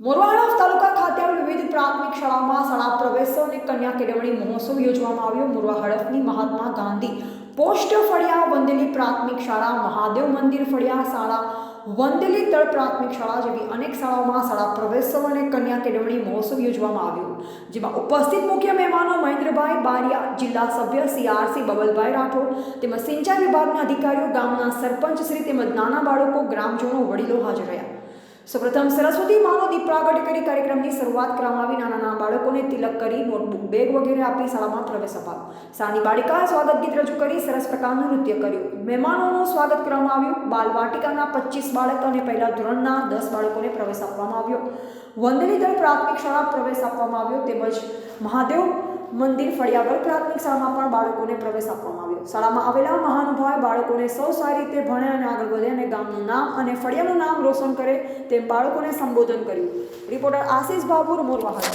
મોરવાડા તાલુકા ખાતે વિવિધ પ્રાથમિક શાળામાં શાળા પ્રવેશો અને કન્યા કેળવણી મહોત્સવ યોજવામાં આવ્યો. મોરવા હડફની મહાત્મા ગાંધી પોસ્ટ ફળિયા વંદેલી પ્રાથમિક શાળા, મહાદેવ મંદિર ફળિયા શાળા, વંદેલી તળ પ્રાથમિક શાળા જેવી અનેક શાળાઓમાં શાળા પ્રવેશો અને કન્યા કેળવણી મહોત્સવ યોજવામાં આવ્યો. જેમાં ઉપસ્થિત મુખ્ય મહેમાનો મહેન્દ્રભાઈ બારિયા, જિલ્લા સભ્ય સીઆરસી બબલભાઈ રાઠોડ, તેમજ સિંચાઈ વિભાગના અધિકારીઓ, ગામના સરપંચ શ્રી તેમજ નાના બાળકો, ગ્રામજનો, વડીલો હાજર રહ્યા. સૌપ્રથમ સરસ્વતી માનો દીપ પ્રાગટ્ય કરી કાર્યક્રમની શરૂઆત કરવામાં આવી. નાના નાના બાળકોને તિલક કરી નોટબુક બેગ વગેરે આપી શાળામાં પ્રવેશ અપાવ્યો શાળાની બાળિકાએ સ્વાગત ગીત રજૂ કરી, સરસ પ્રકારનું નૃત્ય કર્યું. મહેમાનોનું સ્વાગત કરવામાં આવ્યું. બાલવાટિકાના પચીસ બાળક અને પહેલા ધોરણના દસ બાળકોને પ્રવેશ આપવામાં આવ્યો. વંદની પ્રાથમિક શાળા પ્રવેશ આપવામાં આવ્યો. તેમજ મહાદેવ મંદિર ફળિયાવળ પ્રાથમિક શાળામાં પણ બાળકોને પ્રવેશ આપવામાં આવ્યો. શાળામાં આવેલા મહાનુભાવ બાળકોને સૌ સારી રીતે ભણે અને આગળ વધે અને ગામનું નામ અને ફળિયાનું નામ રોશન કરે તેમ બાળકોને સંબોધન કર્યું. રિપોર્ટર આશીષ બાબુર મોરવાહડ